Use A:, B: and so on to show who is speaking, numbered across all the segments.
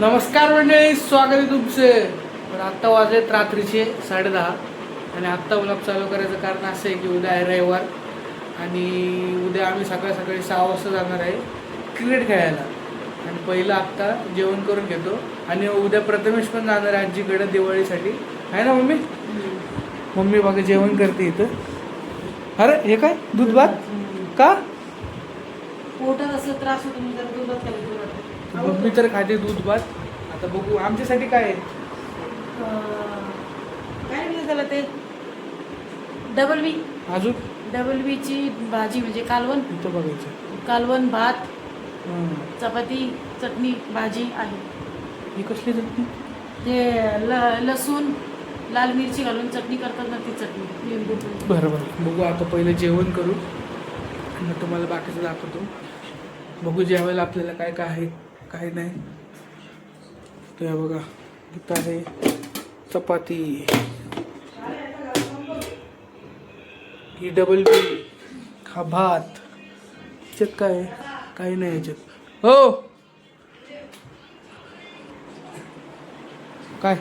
A: नमस्कार मंडळी स्वागत आहे तुमचे. तर आत्ता वाजलेत रात्रीचे साडेदहा आणि आत्ता ब्लॉग चालू करायचं कारण असं आहे की उद्या आहे रविवार आणि उद्या आम्ही सकाळी सकाळी सहा वाजता जाणार आहे क्रिकेट खेळायला. आणि पहिलं आत्ता जेवण करून घेतो. आणि उद्या प्रथमेश पण जाणार आहे आजीकडे दिवाळीसाठी. आहे ना मम्मी? मम्मी बघा जेवण करते इथं. अरे हे काय? दूध भात? का?
B: पोटात असं त्रास होतो मी वाटतं.
A: मम्मी तर खाते दूध भात. आता बघू आमच्यासाठी काय आहे?
B: काय म्हणतात त्याला ते. Double B.
A: अजून?
B: डबल बीची भाजी म्हणजे कालवण.
A: इथं बघायचं.
B: कालवण भात
A: हं.
B: चपाती चटणी भाजी आहे.
A: ही कसली चटणी?
B: ते ल लसूण लाल मिरची घालून चटणी करतात ना ती चटणी. लिंबू. पिळून.
A: बरं बरं. बघू आता पहिलं जेवण करू. मग तुम्हाला बाकीचं दाखवतो. बघू जेवायला आपल्याला काय काय आहे. काय नाही. तर हे बघा इथं आहे चपाती. ही डबल बी हा भात. याच्यात काय? काही नाही याच्यात. हो! काय?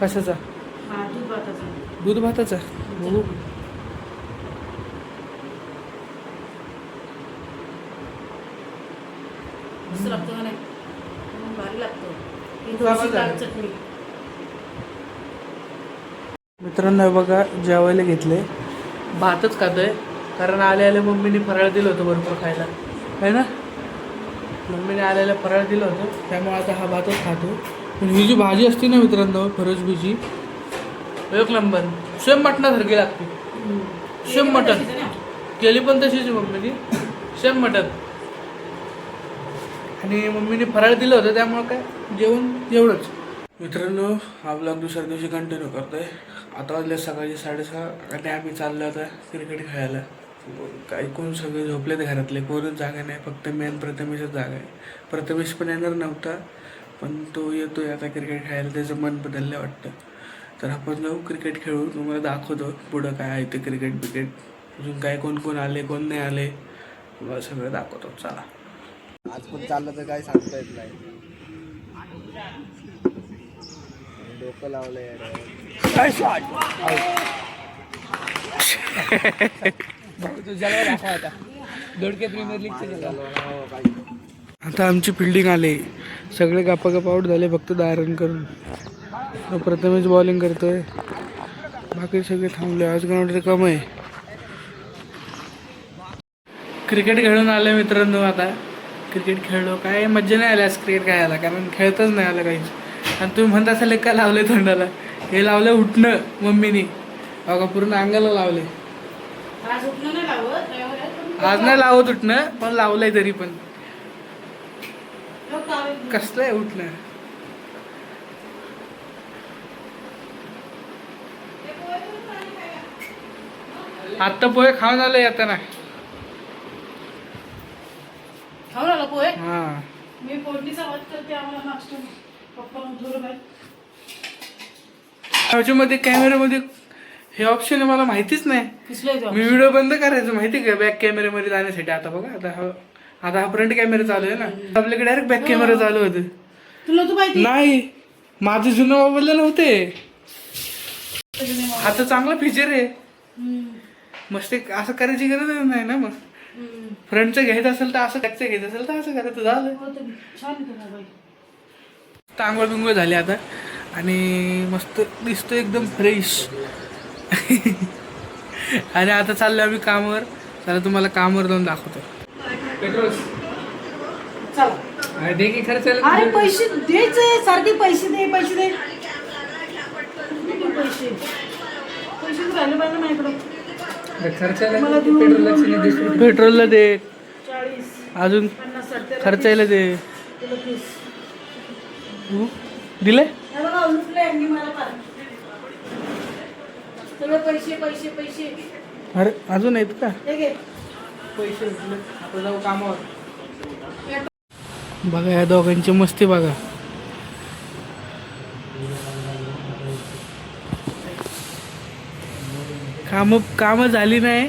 A: कशाचा?
B: हा दूध भाताचा.
A: दूध भाताचा बघू
B: मस्त लागतो का नाही? भारी लागतो. ही. चटणी
A: मित्रांनो हे बघा जेवायला घेतले भातच खातोय. कारण आले आले मम्मीने फराळ दिलं होतं भरपूर खायला. आहे ना? मम्मीने आलेला फराळ दिलं होतं. त्यामुळे आता हा भातच खातो. पण ही जी भाजी असते ना मित्रांनो फरसबीची एक नंबर. सेम मटणासारखी लागते. सेम मटण? केली पण तशीच मम्मीने. सेम मटण. आणि मम्मीने फराळ दिलं होतं त्यामुळं काय? जेवण एवढंच. मित्रांनो हा ब्लॉग दुसऱ्या दिवशी कंटिन्यू करतोय. आता वाजले सकाळी साडेसहा. आणि आम्ही चाललो आता क्रिकेट खेळायला. काही कोण सगळे झोपलेत घरातले. कोणच जागा नाही. फक्त मेन प्रथमेशच जागा आहे. प्रथमेश पण येणार नव्हता पण तो येतोय आता क्रिकेट खेळायला. त्याचं मन बदललं वाटतं. तर आपण जाऊ क्रिकेट खेळू. तुम्हाला दाखवतो पुढं काय आहे ते क्रिकेट बिकेट अजून काय कोण कोण आले कोण नाही आले तुम्हाला सगळं दाखवतो. चला.
C: आज पण चाललं तर काय सांगता येत नाही. डोकं. हो, बाई.
A: आता. आमची फिल्डिंग आले. सगळे गप्पा गप्पा आउट झाले फक्त दहा रन करून. तो प्रथमेश बॉलिंग करतोय. बाकी सगळे थांबले. आज ग्राउंड कम आहे क्रिकेट खेळून आले मित्रांनो आता. क्रिकेट खेळलो काय मज्जा नाही आली आज क्रिकेट खेळायला कारण खेळतच नाही आलं काहीच. आणि तुम्ही म्हणता असाल का लावले तोंडाला. हे लावलं उठणं मम्मीने. बघा पूर्ण अंगाला लावले
B: आज नाही लावत
A: उठणं पण लावलंय तरी पण.
B: लोक लावेल.
A: कसलं आहे उठणं? आत्ता पोहे खाऊन आले येताना
B: खाऊन आला पोहे
A: हा.
B: मी फोडणीचा वाद करते आम्हाला मागच्या पप्पा उठवलं बाई
A: ह्याच्यामध्ये कॅमेऱ्यामध्ये हे ऑप्शन आहे मला माहितीच नाही. मी व्हिडिओ बंद करायचं माहिती का? बॅक कॅमेऱ्यामध्ये जाण्यासाठी. आता बघा आता हा आता हा फ्रंट कॅमेरा चालू आहे ना. आपल्याकडे डायरेक्ट बॅक कॅमेरा चालू होते.
B: तुला तू माहिती?
A: नाही. माझे जुनं मोबाईल नव्हते. तर चांगला फीचर आहे. मस्त असं करायची गरज नाही ना मग. फ्रंटचं घ्यायचं असेल तर असं बॅकचं घ्यायचं असेल तर असं करायचं झालं.
B: हो
A: तांगळ बिंगळ झाले आता. आणि मस्त दिसतो एकदम फ्रेश आणि आता चाललो आम्ही कामावर. चला तुम्हाला कामावर जाऊन दाखवतो.
B: चला.
A: दे की खर्च.
B: अरे पैसे द्यायचे सारखे पैसे दे पैसे दे किती पैसे पैसे तर राहिले पाहिजे देऊन
A: पेट्रोलला दे. अजून खर्चायला दे? दिले अरे अजून आहेत का?
B: हे घे.
A: पैसे जाऊ कामावर. बघा या दोघांची मस्ती बघा. काम काम झाली नाही.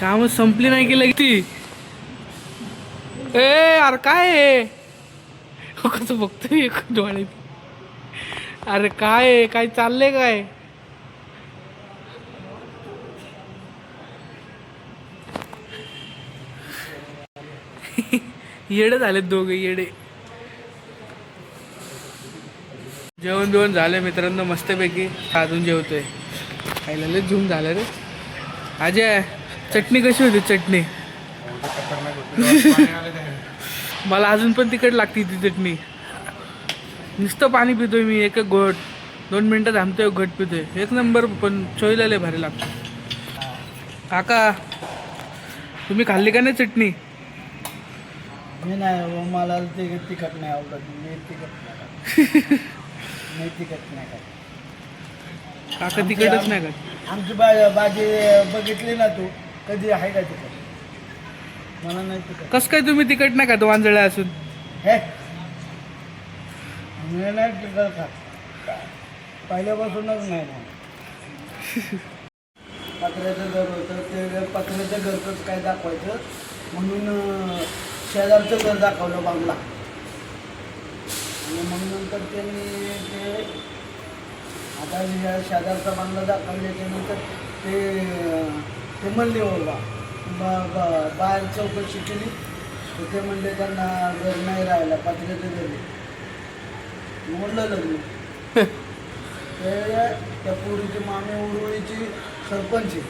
A: काम संपली नाही की लगती ए अरे काय हो, कसं बघतोय डोळे. अरे काय काय चाललंय काय? येडे झालेत दोघे येडे. जेवण जेवण झालं मित्रांनो मस्तपैकी. अजून जेवतोय. खायला लय झूम झालं रे. अजय चटणी कशी होती चटणी? मला अजून पण तिकट लागते ती चटणी. नुसतं पाणी पितोय मी एक एक घोट. दोन मिनटं थांबतोय घट पितोय. एक नंबर पण चोईला लय भारी लागतो. काका तुम्ही खाल्ली का नाही चटणी?
C: मी नाही मला ते तिखट नाही आवडत. मी तिखट नाही तिखट नाही
A: काका तिकटच नाही का?
C: आमची बा भाजी बघितली ना तू कधी आहे का तिखट मला नाही तिखट
A: कसं काय तुम्ही तिकट नाही खात वांजळ्या असून?
C: हे? मी नाही पहिल्यापासूनच नाही ना. पत्र्याचं घर होतं ते पत्र्याच्या घरचंच काय दाखवायचं? म्हणून अं, शेजारचं घर दाखवलं बांगला. आणि मग नंतर त्यांनी ते आता या शेजारचा बांगला दाखवल्याच्यानंतर ते ते म्हणले बाहेर चौकशी केली. ते म्हणले त्यांना घर नाही राहायला पत्र्याचं घर. मोडलं लग्न. ते त्या पोरीची मामी उरुळीची सरपंच आहे.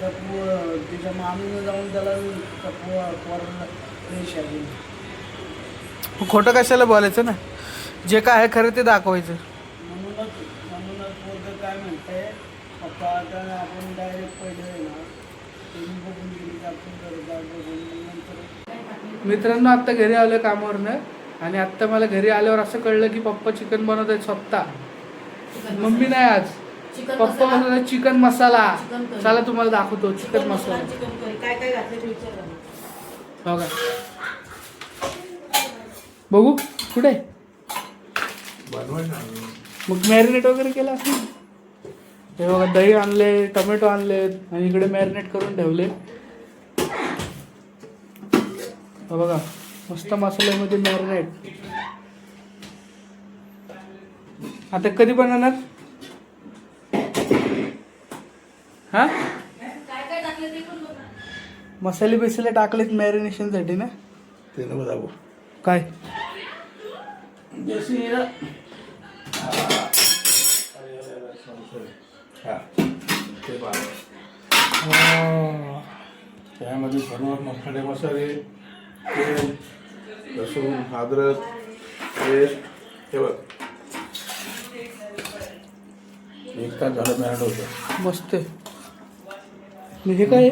C: त्या पो तिच्या मामीनं जाऊन त्याला त्या पो पोराला रेषा दिली.
A: खोटं कशाला बोलायचं ना? जे काय आहे खरं ते दाखवायचं.
C: आपण डायरेक्ट पहिले आहे ना तुम्ही बघून गेली की आपण गरजा बघून मग नंतर
A: मित्रांनो आत्ता घरी आलोय कामावरनं आणि आत्ता मला घरी आल्यावर असं कळलं की पप्पा चिकन बनवत आहेत स्वतः मम्मी नाही आज. पप्पा. बनवत चिकन मसाला. चला तुम्हाला दाखवतो चिकन मसाला
B: विचार
A: बघा. बघू कुठे? मग मॅरिनेट वगैरे केलं असेल? हे बघा दही आणले टोमॅटो आणले आणि इकडे मॅरिनेट करून ठेवले. हा बघा मस्त मसाल्यामध्ये मॅरिनेट आता कधी बनवणार? हा? मसाले बिसाले टाकलेत मॅरिनेशनसाठी ना?
D: ते नको दाबू.
A: काय
D: हा ते पहा. त्यामध्ये सर्व मसाले मसाले तेल लसूण अद्रक पेस्ट हे बघ. एक तास झालं मॅरिनेट होतं.
A: मस्त आहे. मी हे काय?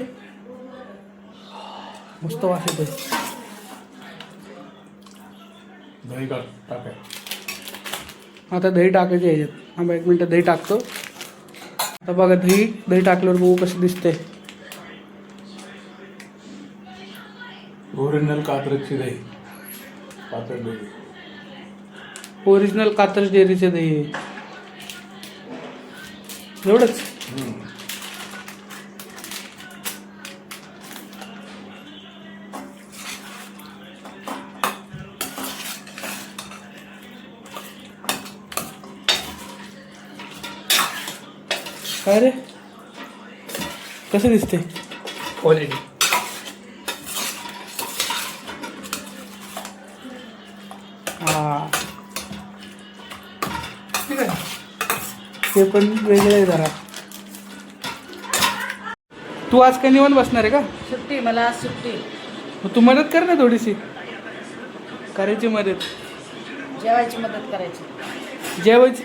A: मस्त वास येतोय.
D: दही टाक टाकाय
A: आता दही टाकायचं याच्यात. हा एक मिनटं दही टाकतो. आता बघा दही दही टाकल्यावर बघू कसं दिसतंय.
D: ओरिजिनल कात्रजची दही. कात्रज दही.
A: ओरिजिनल कात्रज डेअरीचे दही एवढंच?
D: हम्म.
A: काय रे कसं दिसते
D: क्वालिटी
A: हा. ठीक आहे. ते पण वेगळं आहे जरा. तू आज काय निवांत बसणार आहे का?
B: सुट्टी मला आज सुट्टी.
A: मग तू मदत कर ना थोडीशी. करायची मदत.
B: जेवायची मदत करायची.
A: जेवायची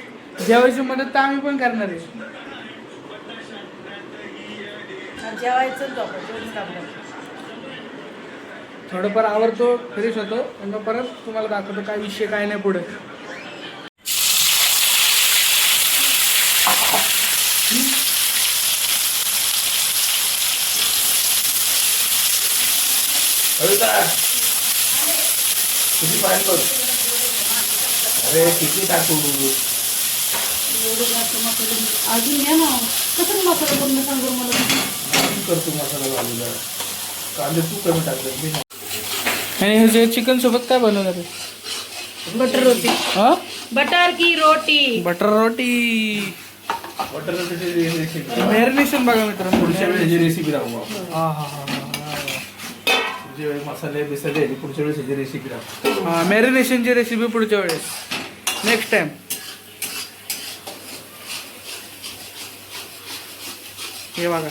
A: जेवायची मदत तर आम्ही पण करणार आहे.
B: जेवायचं.
A: थोडंफार आवडतो फ्रेश होतो आणि मग परत तुम्हाला दाखवतो काय विषय काय नाही पुढे.
D: किती पाणी बघ अरे किती टाकू?
B: एवढं जास्त मसाले अजून घ्या ना. कसं मसाला पूर्ण सांगू मला?
D: किती करतो मसाला घालूला कांदे तू कमी टाकले.
A: आणि हे जे चिकन सोबत काय बनवणार आहे?
B: बटर रोटी.
A: हा?
B: बटर की रोटी.
A: बटर रोटी.
D: बटर रोटीची रेसिपी
A: मॅरिनेशन बघा मित्रांनो.
D: पुढच्या वेळेची रेसिपी राहू आपण.
A: हा हा हा
D: पुढच्या वेळी मसाले बिसाले ह्याची पुढच्या वेळेस ह्याची रेसिपी राहू.
A: हा मॅरिनेशनची रेसिपी पुढच्या वेळेस. नेक्स्ट टाइम हे बघा.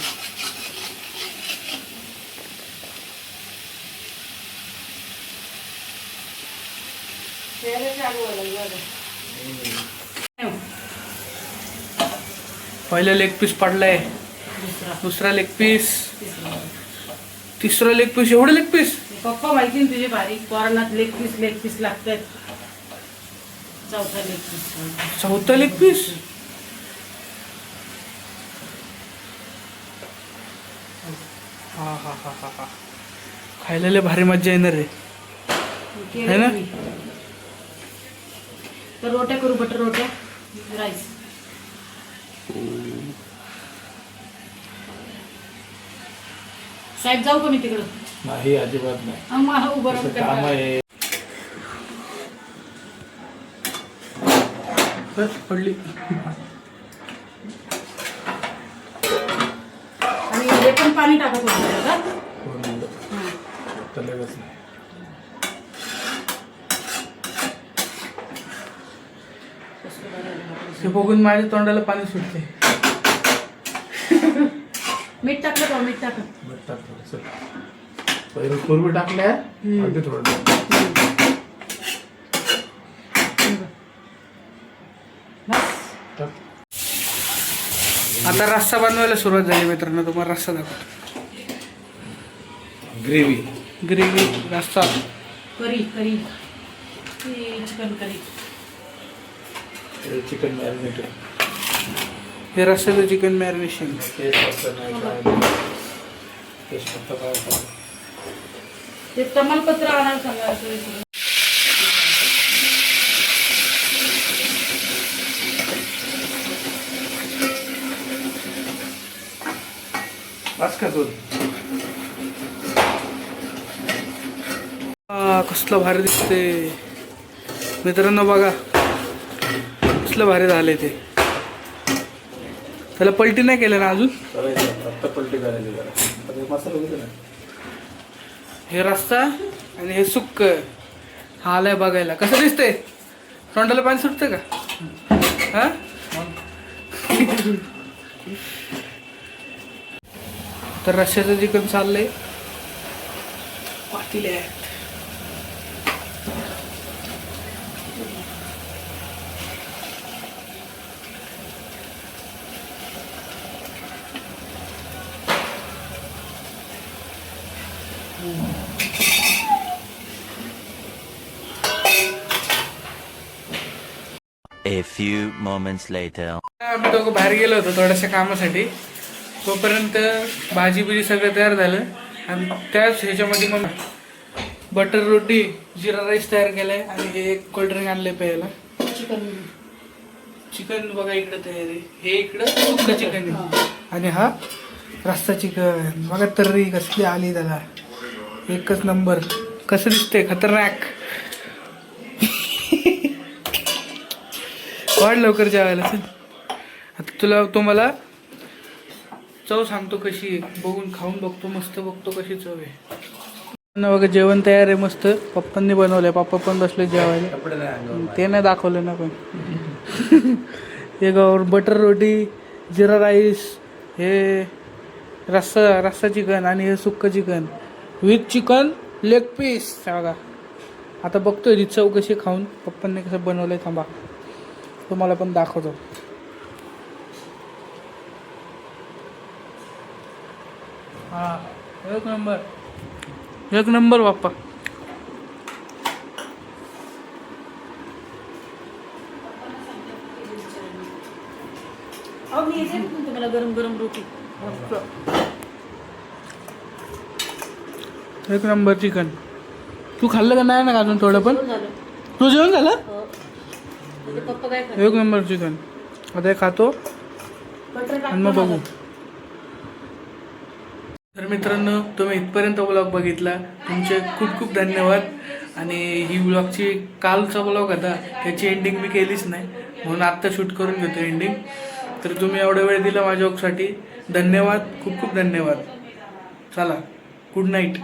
A: पहिलं लेग पीस पडलाय. दुसरा लेग पीस तिसरा लेग पीस एवढं लेग पीस
B: पप्पा माहिती ना तुझे बारीक पोरांना लेग पीस लेग पीस लागतात. चौथा लेग पीस
A: चौथा लेग पीस हा हा हा हा हा. खायला भारी मज्जा येणार रे. है ना?
B: तर रोट्या करू बटर रोट्या राईस. साहेब जाऊ का मी तिकडं?
D: नाही अजिबात नाही.
B: उभं
D: काम. आहे.
A: बस, पडली.
B: आणि हे पण पाणी टाकत होतं का?
A: हे बघून माझ्या तोंडाला पाणी सुटते
B: मीठ टाकलं का? मीठ टाकलं.
D: मीठ टाक थोडंसं. पहिले पूर्वी टाकल्या अगदी थोडं टाक. टाक.
A: आता रस्सा बनवायला सुरुवात झाली मित्रांनो तुम्हाला रस्सा दाखवतो.
D: ग्रेव्ही.
A: ग्रेव्ही रस्सा.
B: Curry curry. Chicken curry.
D: Chicken marinated
A: हे रस्स्याचं चिकन मॅरिनेशन
D: फक्त काय.
B: ते तमालपत्र आणायला
D: बस का
A: कसलं भारी दिसते मित्रांनो बघा कसलं भारी झालंय ते. त्याला पलटी नाही केलं ना अजून?
D: करायचं पलटी करायची जरा आता हे मसाला ना
A: हे आणि हे सुक्क. हा आलाय बघायला. कसं दिसतंय? तोंडाला पाणी सुटतं का? हा? तर रश्याचं चिकन चाललंय. पाटील
E: आहे few moments later.
A: आम्ही दोघं बाहेर गेलो होतो थोड्याशा कामासाठी. तोपर्यंत भाजी बिजी सगळं तयार झालं. आणि त्याच ह्याच्यामध्ये मग बटर रोटी जिरा राईस तयार केलाय आणि हे एक कोल्ड्रिंक आणलंय प्यायला.
B: चिकन
A: चिकन बघा इकडं तयार आहे. हे इकडं सुक्क चिकन आहे. आणि हा रस्सा चिकन बघा तर्री कसली आली त्याला. एकच नंबर कसं दिसतंय? खतरनाक. वाढ लवकर जेवायला चल आता तुला तुम्हाला चव सांगतो कशी आहे. बघून खाऊन बघतो मस्त बघतो कशी चव आहे. बघा जेवण तयार आहे मस्त. पप्पांनी बनवलंय पप्पा पण बसले जेवायला. ते नाही दाखवलं ना पण. हे गावर बटर रोटी जिरा राईस हे रस्सा रस्सा चिकन आणि हे सुक्क chicken. With chicken leg piece बघा. आता बघतोय ती चव कशी खाऊन. पप्पांनी कसं बनवलंय थांबा. तुम्हाला पण दाखवतो. हा एक नंबर. एक नंबर बाप्पा.
B: तुम्हाला गरम गरम रोटी.
A: एक नंबर चिकन. तू खाल्लं का नाही ना अजून थोडं पण? तू जेवण झालं?
B: हो. पप्पा काय खाते?
A: एक नंबर चिकन. आता हे खातो
B: बटर
A: आणि मग बघू. तर मित्रांनो तुम्ही इथपर्यंत ब्लॉग बघितला. तुमचे खूप खूप धन्यवाद. आणि ही ब्लॉगची कालचा ब्लॉग होता. त्याची एंडिंग मी केलीच नाही. म्हणून आत्ता शूट करून घेतो एंडिंग तर तुम्ही एवढा वेळ दिला माझ्या ब्लॉगसाठी धन्यवाद. खूप खूप धन्यवाद. चला गुड नाईट